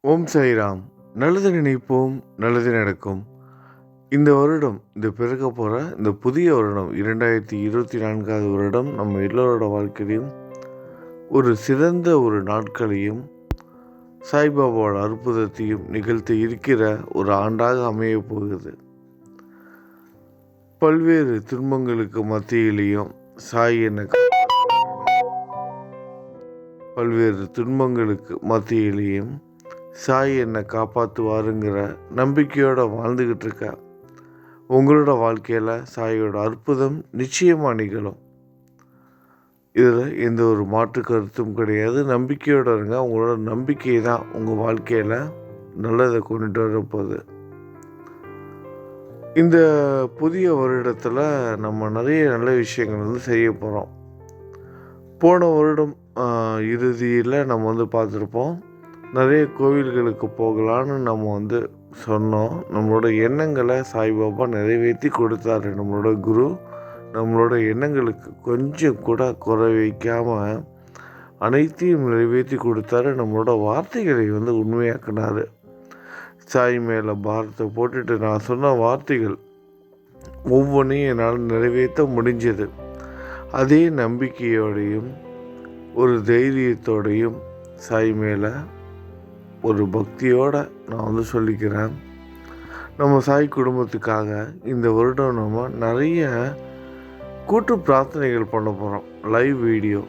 ஓம் சாய்ராம். நல்லது நினைப்போம் நல்லது நடக்கும். இந்த வருடம் இந்த பிறக்க போகிற இந்த புதிய வருடம் இரண்டாயிரத்தி இருபத்தி நான்காவது வருடம் நம்ம எல்லோரோட வாழ்க்கையிலையும் ஒரு சிறந்த ஒரு நாட்களையும் சாய்பாபாவோட அற்புதத்தையும் நிகழ்த்த இருக்கிற ஒரு ஆண்டாக அமைய போகுது. பல்வேறு துன்பங்களுக்கு மத்தியிலையும் சாய் என்ன பல்வேறு துன்பங்களுக்கு மத்தியிலையும் சாய் என்னை காப்பாற்றுவாருங்கிற நம்பிக்கையோடு வாழ்ந்துக்கிட்டு இருக்க உங்களோட வாழ்க்கையில் சாயோட அற்புதம் நிச்சயமாக நிகழும். இதில் எந்த ஒரு மாற்று கருத்தும் கிடையாது. நம்பிக்கையோடு இருங்க. உங்களோட நம்பிக்கை தான் உங்கள் வாழ்க்கையில் நல்லதை கொண்டுட்டு வரப்போகுது இந்த புதிய வருடத்தில் நம்ம நிறைய நல்ல விஷயங்கள் வந்து செய்ய போகிறோம் போன வருடம் இறுதியில் நம்ம வந்து பார்த்துருப்போம். நிறைய கோவில்களுக்கு போகலான்னு நம்ம வந்து சொன்னோம். நம்மளோட எண்ணங்களை சாய்பாபா நிறைவேற்றி கொடுத்தாரு. நம்மளோட குரு நம்மளோட எண்ணங்களுக்கு கொஞ்சம் கூட குறை வைக்காமல் அனைத்தையும் நிறைவேற்றி கொடுத்தாரு. நம்மளோட வார்த்தைகளை வந்து உண்மையாக்கினார். சாய் மேலே பாரத்தை போட்டுட்டு நான் சொன்ன வார்த்தைகள் ஒவ்வொன்றையும் என்னால் நிறைவேற்ற முடிஞ்சது. அதே நம்பிக்கையோடையும் ஒரு தைரியத்தோடையும் சாய் மேலே ஒரு பக்தியோடு நான் வந்து சொல்லிக்கிறேன். நம்ம சாய் குடும்பத்துக்காக இந்த வருடம் நம்ம நிறைய கூட்டு பிரார்த்தனைகள் பண்ண போகிறோம் லைவ் வீடியோ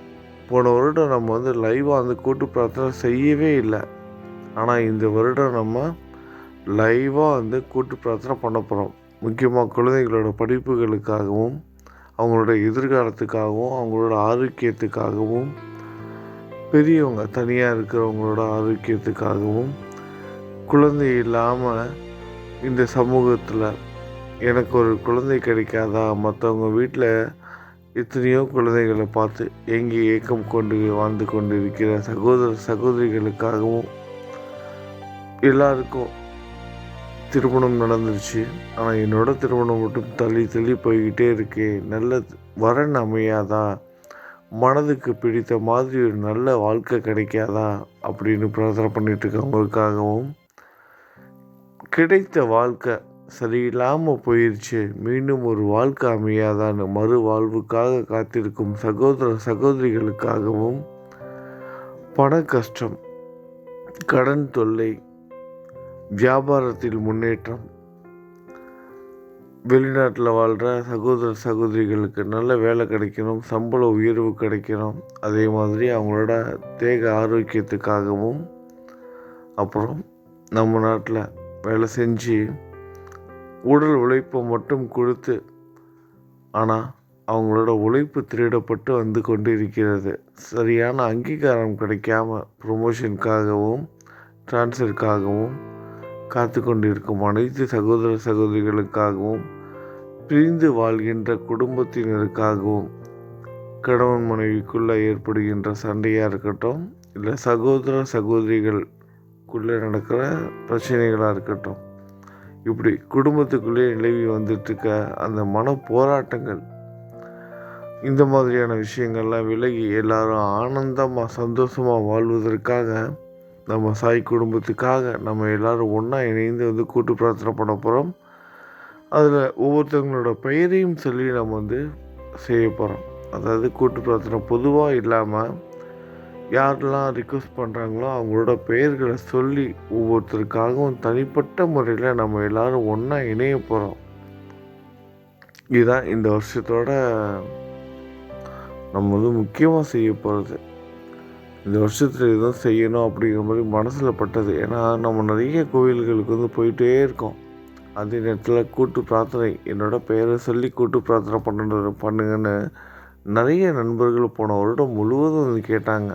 போன வருடம் நம்ம வந்து லைவாக வந்து கூட்டு பிரார்த்தனை செய்யவே இல்லை. ஆனால் இந்த வருடம் நம்ம லைவாக வந்து கூட்டு பிரார்த்தனை பண்ண போகிறோம் முக்கியமாக குழந்தைகளோட படிப்புகளுக்காகவும் அவங்களோட எதிர்காலத்துக்காகவும் அவங்களோட ஆரோக்கியத்துக்காகவும் பெரியவங்க தனியாக இருக்கிறவங்களோட ஆரோக்கியத்துக்காகவும் குழந்தை இல்லாமல் இந்த சமூகத்தில் எனக்கு ஒரு குழந்தை கிடைக்காதா? மற்றவங்க வீட்டில் எத்தனையோ குழந்தைகளை பார்த்து எங்கே ஏக்கம் கொண்டு வாழ்ந்து கொண்டு இருக்கிற சகோதர சகோதரிகளுக்காகவும் எல்லாருக்கும் திருமணம் நடந்துருச்சு. ஆனால் என்னோட திருமணம் மட்டும் தள்ளி தள்ளி போய்கிட்டே இருக்கே. நல்ல வரன் அமையாதா? மனதுக்கு பிடித்த மாதிரி ஒரு நல்ல வாழ்க்கை கிடைக்காதா அப்படின்னு பிரார்த்தனை பண்ணிகிட்டு இருக்கவங்களுக்காகவும் கிடைத்த வாழ்க்கை சரியில்லாமல் போயிடுச்சு மீண்டும் ஒரு வாழ்க்கை அமையாதான்னு மறு வாழ்வுக்காக காத்திருக்கும் சகோதர சகோதரிகளுக்காகவும் பண கஷ்டம் கடன் தொல்லை வியாபாரத்தில் முன்னேற்றம் வெளிநாட்டில் வாழ்கிற சகோதர சகோதரிகளுக்கு நல்ல வேலை கிடைக்கணும் சம்பள உயர்வு கிடைக்கணும். அதே மாதிரி அவங்களோட தேக ஆரோக்கியத்துக்காகவும் அப்புறம் நம்ம நாட்டில் வேலை செஞ்சு உடல் உழைப்பை மட்டும் கொடுத்து ஆனால் அவங்களோட உழைப்பு திருடப்பட்டு வந்து கொண்டு இருக்கிறது சரியான அங்கீகாரம் கிடைக்காம ப்ரொமோஷனுக்காகவும் ட்ரான்ஸ்ஃபருக்காகவும் காத்து கொண்டிருக்கும் அனைத்து சகோதர சகோதரிகளுக்காகவும் பிரிந்து வாழ்கின்ற குடும்பத்தினருக்காகவும் கணவன் மனைவிக்குள்ளே ஏற்படுகின்ற சண்டையாக இருக்கட்டும் இல்லை சகோதர சகோதரிகளுக்குள்ளே நடக்கிற பிரச்சனைகளாக இருக்கட்டும். இப்படி குடும்பத்துக்குள்ளே நிலவி வந்துட்டுருக்க அந்த மன போராட்டங்கள் இந்த மாதிரியான விஷயங்கள்லாம் விலகி எல்லாரும் ஆனந்தமாக சந்தோஷமாக வாழ்வதற்காக நம்ம சாய் குடும்பத்துக்காக நம்ம எல்லோரும் ஒன்றா இணைந்து வந்து கூட்டு பிரார்த்தனை பண்ண போகிறோம் அதில் ஒவ்வொருத்தவங்களோட பெயரையும் சொல்லி நம்ம வந்து செய்ய போகிறோம் அதாவது கூட்டு பிரார்த்தனை பொதுவாக இல்லாமல் யாரெல்லாம் ரிக்வஸ்ட் பண்ணுறாங்களோ அவங்களோட பெயர்களை சொல்லி ஒவ்வொருத்தருக்காகவும் தனிப்பட்ட முறையில் நம்ம எல்லோரும் ஒன்றா இணைய போகிறோம் இதுதான் இந்த வருஷத்தோட நம்ம வந்து முக்கியமாக செய்ய போகிறது இந்த வருஷத்தில் இதுதான் செய்யணும் அப்படிங்கிற மாதிரி மனசில் பட்டது. ஏன்னா நம்ம நிறைய கோவில்களுக்கு வந்து போயிட்டே இருக்கோம். அதே நேரத்தில் கூட்டு பிரார்த்தனை என்னோடய பெயரை சொல்லி கூட்டு பிரார்த்தனை பண்ணுறது பண்ணுங்கன்னு நிறைய நண்பர்கள் போன வருடம் முழுவதும் வந்து கேட்டாங்க.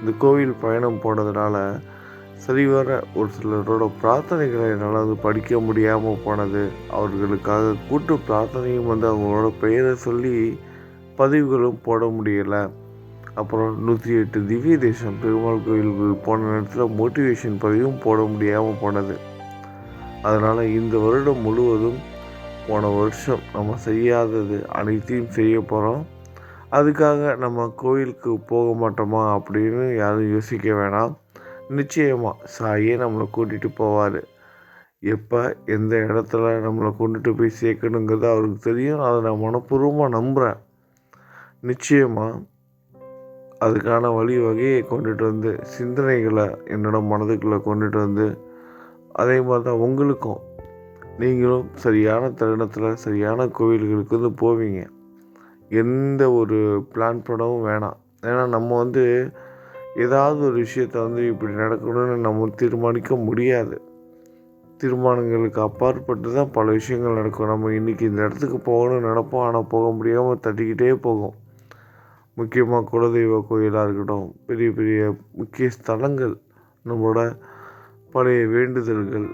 இந்த கோவில் பயணம் போனதுனால சரிவர ஒரு சிலரோட பிரார்த்தனைகளை என்னால் வந்து படிக்க முடியாமல் போனது. அவர்களுக்காக கூட்டு பிரார்த்தனையும் வந்து அவங்களோட பெயரை சொல்லி பதிவுகளும் போட முடியலை. அப்புறம் நூற்றி எட்டு திவ்ய தேசம் பெருமாள் கோயில்கள் போன நேரத்தில் மோட்டிவேஷன் பதிவும் போட முடியாமல் போனது. அதனால் இந்த வருடம் முழுவதும் போன வருஷம் நம்ம செய்யாதது அனைத்தையும் செய்ய போகிறோம் அதுக்காக நம்ம கோயிலுக்கு போக மாட்டோமா அப்படின்னு யாரும் யோசிக்க வேணாம். நிச்சயமாக சாயே நம்மளை கூட்டிகிட்டு போவார். எப்போ எந்த இடத்துல நம்மளை கொண்டுட்டு போய் சேர்க்கணுங்கிறது அவருக்கு தெரியும். அதை நான் மனப்பூர்வமாக நம்புகிறேன் நிச்சயமாக அதுக்கான வழி வகையை கொண்டுட்டு வந்து சிந்தனைகளை என்னோட மனதுக்குள்ளே கொண்டுட்டு வந்து அதே மாதிரி தான் உங்களுக்கும். நீங்களும் சரியான தருணத்தில் சரியான கோவில்களுக்கு வந்து போவீங்க. எந்த ஒரு பிளான் பண்ணவும் வேணாம். ஏன்னா நம்ம வந்து ஏதாவது ஒரு விஷயத்த வந்து இப்படி நடக்கணும்னு நம்ம தீர்மானிக்க முடியாது. தீர்மானங்களுக்கு அப்பாற்பட்டு தான் பல விஷயங்கள் நடக்கும். நம்ம இன்றைக்கி இந்த இடத்துக்கு போகணும்னு நினப்போம். ஆனால் போக முடியாமல் தட்டிக்கிட்டே போகும். முக்கியமாக குலதெய்வ கோயிலாக இருக்கட்டும் பெரிய பெரிய முக்கிய ஸ்தலங்கள் நம்மளோட பழைய வேண்டுதல்கள்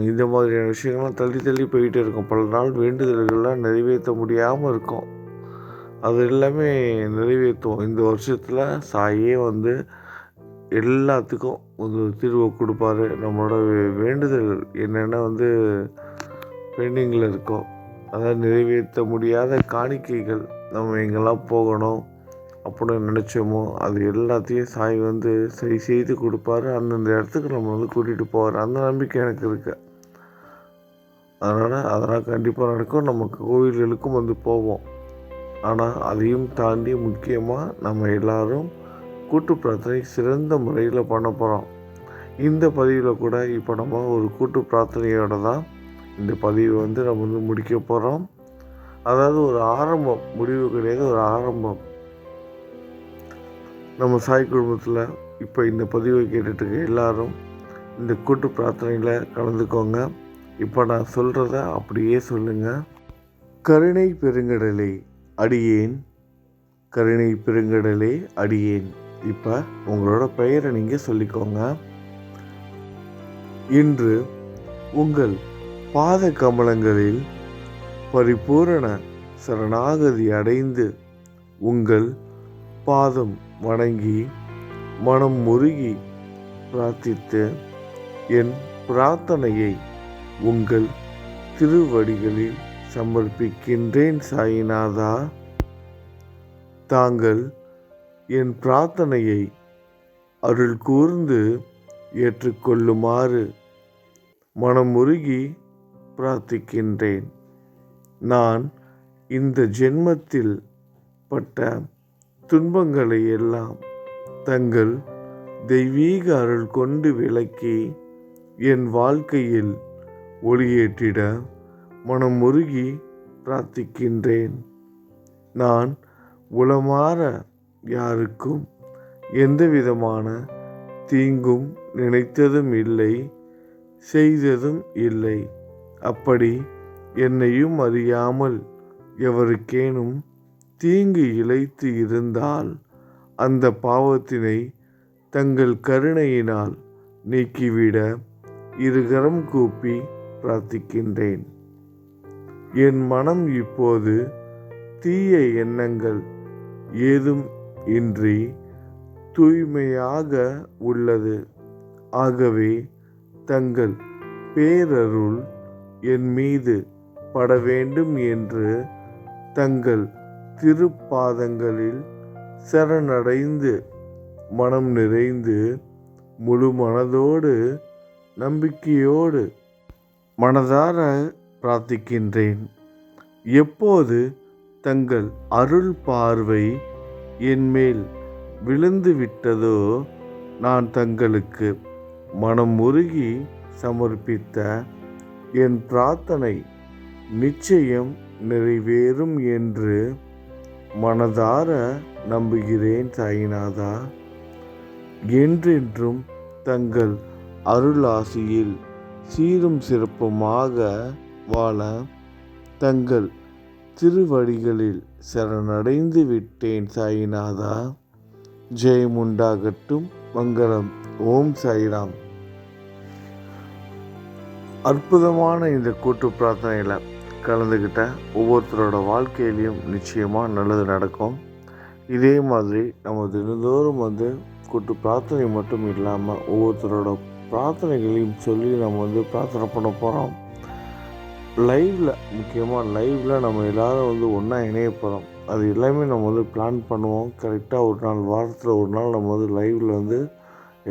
இந்த மாதிரியான விஷயங்கள்லாம் தள்ளி தள்ளி போயிட்டே இருக்கும். பல நாள் வேண்டுதல்கள்லாம் நிறைவேற்ற முடியாமல் இருக்கும். அது எல்லாமே நிறைவேற்றுவோம். இந்த வருஷத்தில் சாயே வந்து எல்லாத்துக்கும் ஒரு தீர்வை கொடுப்பாரு. நம்மளோட வே- வேண்டுதல்கள் என்னென்ன வந்து பெண்டிங்கில் இருக்கோ அதை நிறைவேற்ற முடியாத காணிக்கைகள் நம்ம எங்கெல்லாம் போகணும் அப்படின்னு நினச்சோமோ அது எல்லாத்தையும் சாய் வந்து சரி செய்து கொடுப்பாரு. அந்தந்த இடத்துக்கு நம்ம வந்து கூட்டிகிட்டு போவார். அந்த நம்பிக்கை எனக்கு இருக்கு. அதனால் அதெல்லாம் கண்டிப்பாக நடக்கும். நம்ம கோவில்களுக்கும் வந்து போவோம். ஆனால் அதையும் தாண்டி முக்கியமாக நம்ம எல்லாரும் கூட்டு பிரார்த்தனை சிறந்த முறையில் பண்ண போகிறோம் இந்த பதிவில் கூட இப்போ நம்ம ஒரு கூட்டு பிரார்த்தனையோடு தான் இந்த பதிவை வந்து நம்ம வந்து முடிக்க போகிறோம் அதாவது ஒரு ஆரம்பம் முடிவு கிடையாது ஒரு ஆரம்பம். நம்ம சாய் குடும்பத்தில் இப்போ இந்த பதிவை கேட்டுட்டு இருக்க எல்லாரும் இந்த கூட்டு பிரார்த்தனையில் கலந்துக்கோங்க. இப்போ நான் சொல்கிறத அப்படியே சொல்லுங்கள் கருணை பெருங்கடலே அடியேன் கருணை பெருங்கடலே அடியேன். இப்போ உங்களோட பெயரை நீங்கள் சொல்லிக்கோங்க. இன்று உங்கள் பாத கமலங்களில் பரிபூரண சரணாகதி அடைந்து உங்கள் பாதம் வணங்கி மனம் முருகி பிரார்த்தித்து என் பிரார்த்தனையை உங்கள் திருவடிகளில் சமர்ப்பிக்கின்றேன் சாயிநாதா. தாங்கள் என் பிரார்த்தனையை அருள் கூர்ந்து ஏற்றுக்கொள்ளுமாறு மனமுருகி பிரார்த்திக்கின்றேன். நான் இந்த ஜென்மத்தில் பட்ட துன்பங்களை எல்லாம் தங்கள் தெய்வீக அருள் கொண்டு விளக்கி என் வாழ்க்கையில் ஒளியேற்றிட மனமுருகி பிரார்த்திக்கின்றேன். நான் உளமாற யாருக்கும் எந்த விதமான தீங்கும் நினைத்ததும் இல்லை செய்ததும் இல்லை. அப்படி என்னையும் அறியாமல் எவருக்கேனும் தீங்கு இழைத்து இருந்தால் அந்த பாவத்தினை தங்கள் கருணையினால் நீக்கிவிட இருகரம் கூப்பி பிரார்த்திக்கின்றேன். என் மனம் இப்போது தீய எண்ணங்கள் ஏதும் இன்றி தூய்மையாக உள்ளது. ஆகவே தங்கள் பேரருள் என் மீது பட வேண்டும் என்று தங்கள் திருப்பாதங்களில் சரணடைந்து மனம் நிறைந்து முழு மனதோடு நம்பிக்கையோடு மனதார பிரார்த்திக்கின்றேன். எப்போது தங்கள் அருள் பார்வை என்மேல் விழுந்து விட்டதோ நான் தங்களுக்கு மனம் உருகி சமர்ப்பித்த என் பிரார்த்தனை நிச்சயம் நிறைவேறும் என்று மனதார நம்புகிறேன் சாயிநாதா என்றென்றும் தங்கள் அருளாசியில் சீரும் சிறப்புமாக வாழ தங்கள் திருவடிகளில் சரணடைந்து விட்டேன் சாயிநாதா ஜெயமுண்டாகட்டும் மங்களம். ஓம் சாய்ராம். அற்புதமான இந்த கூட்டு பிரார்த்தனையில் கலந்துக்கிட்டால் ஒவ்வொருத்தரோட வாழ்க்கையிலையும் நிச்சயமாக நல்லது நடக்கும். இதே மாதிரி நம்ம தினந்தோறும் வந்து கூட்டு பிரார்த்தனை மட்டும் இல்லாமல் ஒவ்வொருத்தரோட பிரார்த்தனைகளையும் சொல்லி நம்ம வந்து பிரார்த்தனை பண்ண போகிறோம் லைவில் முக்கியமாக லைவில் நம்ம எல்லோரும் வந்து ஒன்றா இணைய போகிறோம் அது எல்லாமே நம்ம வந்து பிளான் பண்ணுவோம். கரெக்டாக ஒரு நாள் வாரத்தில் ஒரு நாள் நம்ம வந்து லைவில் வந்து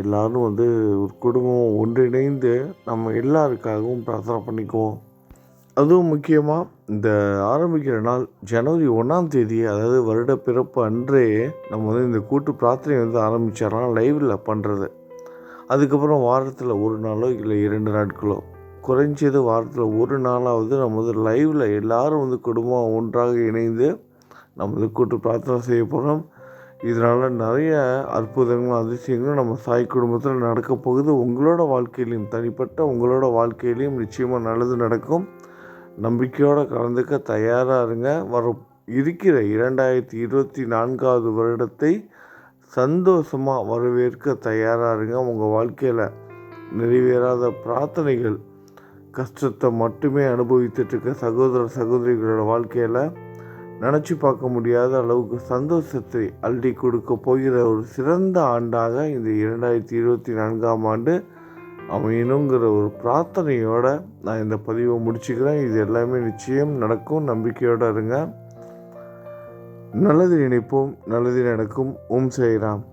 எல்லோரும் வந்து ஒரு குடும்பம் ஒன்றிணைந்து நம்ம எல்லாருக்காகவும் பிரார்த்தனை பண்ணிக்குவோம். அதுவும் முக்கியமாக இந்த ஆரம்பிக்கிற நாள் ஜனவரி ஒன்றாம் தேதி அதாவது வருட பிறப்பு அன்றே நம்ம வந்து இந்த கூட்டு பிரார்த்தனை வந்து ஆரம்பிச்சிடலாம் லைவில் பண்ணுறது அதுக்கப்புறம் வாரத்தில் ஒரு நாளோ இல்லை இரண்டு நாட்களோ. குறைஞ்சது வாரத்தில் ஒரு நாளாவது நம்ம வந்து லைவில் எல்லோரும் வந்து குடும்பம் ஒன்றாக இணைந்து நம்ம வந்து கூட்டு பிரார்த்தனை செய்ய போகிறோம் இதனால் நிறைய அற்புதங்களும் அதிசயங்களும் நம்ம சாய் குடும்பத்தில் நடக்க போகுது. உங்களோட வாழ்க்கையிலையும் தனிப்பட்ட உங்களோட வாழ்க்கையிலையும் நிச்சயமாக நல்லது நடக்கும். நம்பிக்கையோடு கலந்துக்க தயாராக இருங்க. வர இருக்கிற இரண்டாயிரத்தி இருபத்தி நான்காவது வருடத்தை சந்தோஷமாக வரவேற்க தயாராக இருங்க. உங்கள் வாழ்க்கையில் நிறைவேறாத பிரார்த்தனைகள் கஷ்டத்தை மட்டுமே அனுபவித்துட்டு இருக்க சகோதர சகோதரிகளோட வாழ்க்கையில் நினச்சி பார்க்க முடியாத அளவுக்கு சந்தோஷத்தை அள்ளி கொடுக்க போகிற ஒரு சிறந்த ஆண்டாக இந்த இரண்டாயிரத்தி இருபத்தி நான்காம் ஆண்டு அமையணுங்கிற ஒரு பிரார்த்தனையோடு நான் இந்த பதிவை முடிச்சுக்கிறேன். இது எல்லாமே நிச்சயம் நடக்கும். நம்பிக்கையோடு இருங்க. நல்லது நினைப்போம் நல்லது நடக்கும். ஓம் சாய்ராம்.